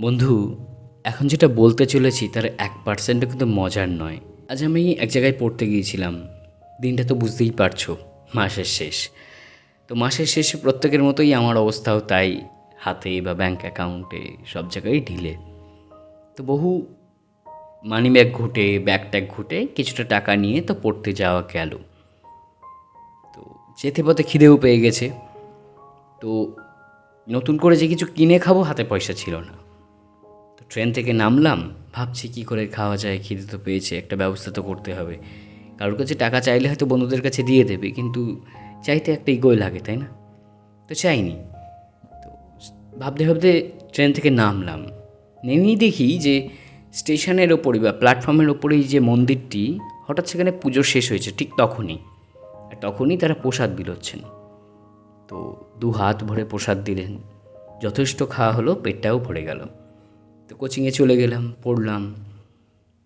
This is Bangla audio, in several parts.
বন্ধু, এখন যেটা বলতে চলেছি তার এক পার্সেন্টও কিন্তু মজার নয়। আজ আমি এক জায়গায় পড়তে গিয়েছিলাম। দিনটা তো বুঝতেই পারছ, মাসের শেষ। তো মাসের শেষে প্রত্যেকের মতোই আমার অবস্থাও তাই, হাতে বা ব্যাঙ্ক অ্যাকাউন্টে সব জায়গায় ঢিলে। তো বহু মানি ব্যাগ ঘুটে ব্যাগ ট্যাগ ঘুটে কিছুটা টাকা নিয়ে তো পড়তে যাওয়া গেল। তো যেতে পথে খিদেও পেয়ে গেছে। তো নতুন করে যে কিছু কিনে খাব হাতে পয়সা ছিল না। ট্রেন থেকে নামলাম, ভাবছি কি করে খাওয়া যায়, খিদে তো পেয়েছে, একটা ব্যবস্থা তো করতে হবে। কারোর কাছে টাকা চাইলে হয়তো বন্ধুদের কাছে দিয়ে দেবে, কিন্তু চাইতে একটা ইগোয় লাগে, তাই না? তো চাইনি। তো ভাবতে ভাবতে ট্রেন থেকে নামলাম। নেমেই দেখি যে স্টেশনের ওপরই বা প্ল্যাটফর্মের ওপরেই যে মন্দিরটি, হঠাৎ সেখানে পুজো শেষ হয়েছে, ঠিক তখনই। আর তখনই তারা প্রসাদ বিলোচ্ছেন। তো দু হাত ভরে প্রসাদ দিলেন। যথেষ্ট খাওয়া হলো, পেটটাও ভরে গেল। তো কোচিংয়ে চলে গেলাম, পড়লাম।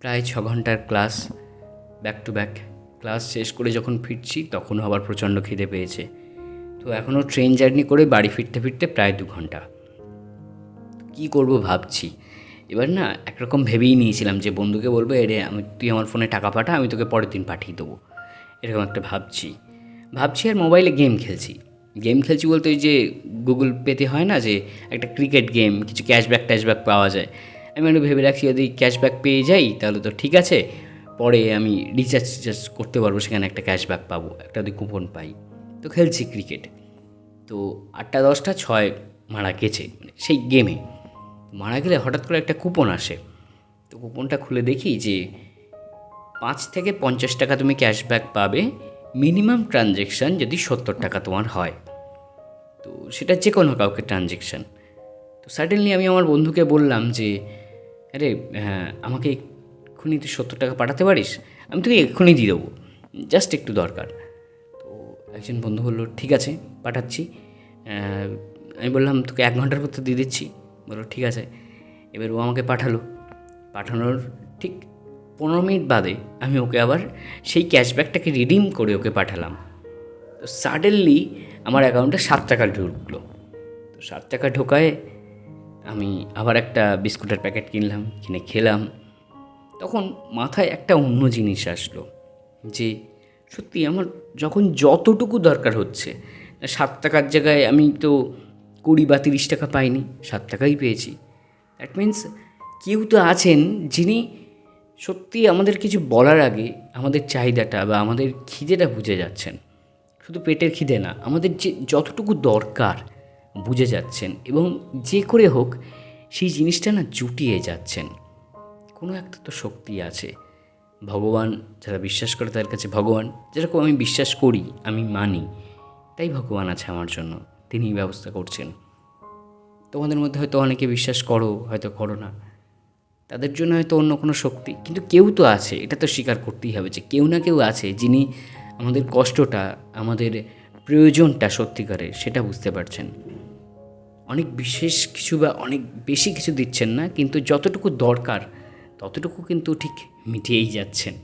প্রায় ছ ঘণ্টার class back to back class শেষ করে যখন ফিরছি, তখনও আবার প্রচণ্ড খিদে পেয়েছে। তো এখনও ট্রেন জার্নি করে বাড়ি ফিরতে ফিরতে প্রায় দু ঘণ্টা। কী করব ভাবছি। এবার না, একরকম ভেবেই নিয়েছিলাম যে বন্ধুকে বলব, এরে, আমি, তুই আমার ফোনে টাকা পাঠা, আমি তোকে পরের দিন পাঠিয়ে দেবো। এরকম একটা ভাবছি। ভাবছি আর মোবাইলে গেম খেলছি। গেম খেলছি বলতে ওই যে গুগল পেতে হয় না যে একটা ক্রিকেট গেম কিছু ক্যাশব্যাক ট্যাশব্যাক পাওয়া যায়। আমি একটু ভেবে রাখছি যদি ক্যাশব্যাক পেয়ে যাই, তাহলে তো ঠিক আছে। পরে আমি রিচার্জ টিচার্জ করতে পারব, সেখানে একটা ক্যাশব্যাক পাবো, একটা যদি কুপন পাই। তো খেলছি ক্রিকেট তো আটটা, দশটা, ছয় মারা গেছে মানে সেই গেমে মারা গেলে হঠাৎ করে একটা কুপন আসে। তো কুপনটা খুলে দেখি যে পাঁচ থেকে পঞ্চাশ টাকা তুমি ক্যাশব্যাক পাবে মিনিমাম ট্রানজেকশান যদি সত্তর টাকা তোমার হয়। তো সেটা যে কোনো কাউকে ট্রানজেকশান। তো সাডেনলি আমি আমার বন্ধুকে বললাম যে, আরে হ্যাঁ আমাকে এক্ষুনি তুই সত্তর টাকা পাঠাতে পারিস? আমি তোকে এক্ষুনি দিয়ে দেবো। জাস্ট একটু দরকার। তো একজন বন্ধু বলল, ঠিক আছে, পাঠাচ্ছি। আমি বললাম, তোকে এক ঘণ্টার মধ্যে দিয়ে দিচ্ছি। বলল, ঠিক আছে। এবার ও আমাকে পাঠালো। পাঠানোর ঠিক পনেরো মিনিট বাদে আমি ওকে আবার সেই ক্যাশব্যাকটাকে রিডিম করে ওকে পাঠালাম। তো সাডেনলি আমার অ্যাকাউন্টে সাত টাকা ঢুকলো। তো সাত টাকা ঢোকায় আমি আবার একটা বিস্কুটের প্যাকেট কিনলাম, কিনে খেলাম। তখন মাথায় একটা অন্য জিনিস আসলো যে, সত্যি আমার যখন যতটুকু দরকার হচ্ছে, সাত টাকার জায়গায় আমি তো কুড়ি বা তিরিশ টাকা পাইনি, সাত টাকাই পেয়েছি। দ্যাট মিন্স কেউ তো আছেন যিনি সত্যি আমাদের কিছু বলার আগে আমাদের চাহিদাটা বা আমাদের খিদেটা বুঝে যাচ্ছেন। শুধু পেটের খিদে না, আমাদের যে যতটুকু দরকার বুঝে যাচ্ছেন এবং যে করে হোক সেই জিনিসটা না জুটিয়ে যাচ্ছেন। কোনো একটা তো শক্তি আছে। ভগবান যারা বিশ্বাস করে তাদের কাছে ভগবান, যেরকম আমি বিশ্বাস করি, আমি মানি, তাই ভগবান আছে আমার জন্য, তিনিই ব্যবস্থা করছেন। তোমাদের মধ্যে হয়তো অনেকে বিশ্বাস করো, হয়তো করো না। তাদের জন্য হয়তো অন্য কোনো শক্তি। কিন্তু কেউ তো আছে, এটা তো স্বীকার করতেই হবে যে কেউ না কেউ আছে যিনি আমাদের কষ্টটা, আমাদের প্রয়োজনটা সত্যিকারের সেটা বুঝতে পারছেন। অনেক বিশেষ কিছু বা অনেক বেশি কিছু দিচ্ছেন না, কিন্তু যতটুকু দরকার, ততটুকু কিন্তু ঠিক মিটিয়েই যাচ্ছেন।